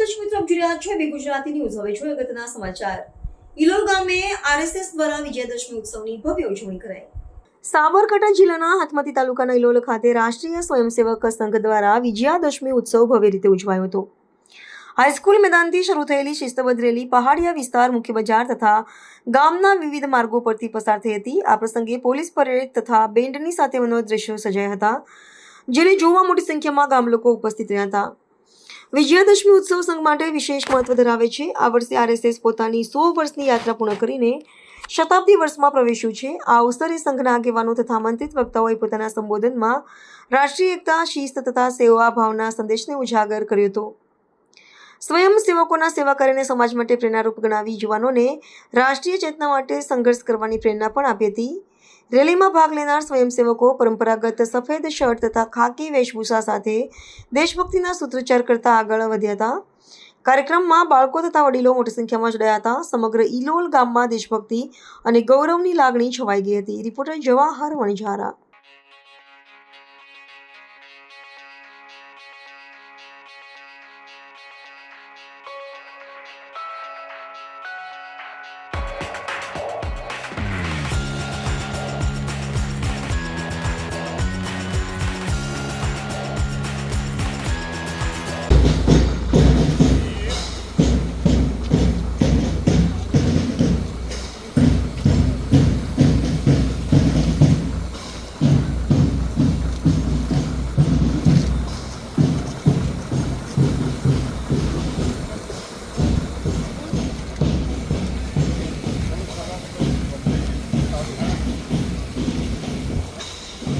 જોઈ રહ્યા છો, બે ગુજરાતી ન્યૂઝ હવે જોઈએ અગત્યના સમાચાર. ઇલોલ ગામે આરએસએસ દ્વારા વિજયાદશમી ઉત્સવની ભવ્ય ઉજવણી કરાઈ. સાબરકાંઠા જિલ્લાના હાથમતી તાલુકાના ઇલોલ ખાતે રાષ્ટ્રીય સ્વયંસેવક સંઘ દ્વારા વિજયાદશમી ઉત્સવ ભવ્ય રીતે ઉજવાયો હતો. હાઈસ્કૂલ મેદાનથી શરૂ થયેલી શિસ્તબદ્ધ રેલી પહાડિયા વિસ્તાર, મુખ્ય બજાર તથા ગામના વિવિધ માર્ગો પરથી પસાર થઈ હતી. આ પ્રસંગે પોલીસ પરેડ તથા બેન્ડની સાથે મનોહર દ્રશ્યો સજાયા હતા, જેને જોવા મોટી સંખ્યામાં ગામ લોકો ઉપસ્થિત રહ્યા હતા. વિજયાદશમી ઉત્સવ સંઘ માટે વિશેષ મહત્વ ધરાવે છે. આ વર્ષે આરએસએસ પોતાની સો વર્ષની યાત્રા પૂર્ણ કરીને શતાબ્દી વર્ષમાં પ્રવેશ્યું છે. આ અવસરે સંઘના આગેવાનો તથા આમંત્રિત વક્તાઓએ પોતાના સંબોધનમાં રાષ્ટ્રીય એકતા, શિસ્ત તથા સેવા ભાવના સંદેશને ઉજાગર કર્યો હતો. સ્વયંસેવકોના સેવા કરીને સમાજ માટે પ્રેરણારૂપ ગણાવી યુવાનોને રાષ્ટ્રીય ચેતના માટે સંઘર્ષ કરવાની પ્રેરણા પણ આપી હતી. રેલીમાં ભાગ લેનાર સ્વયંસેવકો પરંપરાગત સફેદ શર્ટ તથા ખાકી વેશભૂષા સાથે દેશભક્તિના સૂત્રોચ્ચાર કરતા આગળ વધ્યા હતા. કાર્યક્રમમાં બાળકો તથા વડીલો મોટી સંખ્યામાં જોડાયા હતા. સમગ્ર ઇલોલ ગામમાં દેશભક્તિ અને ગૌરવની લાગણી છવાઈ ગઈ હતી. રિપોર્ટર જવાહર વણઝારા.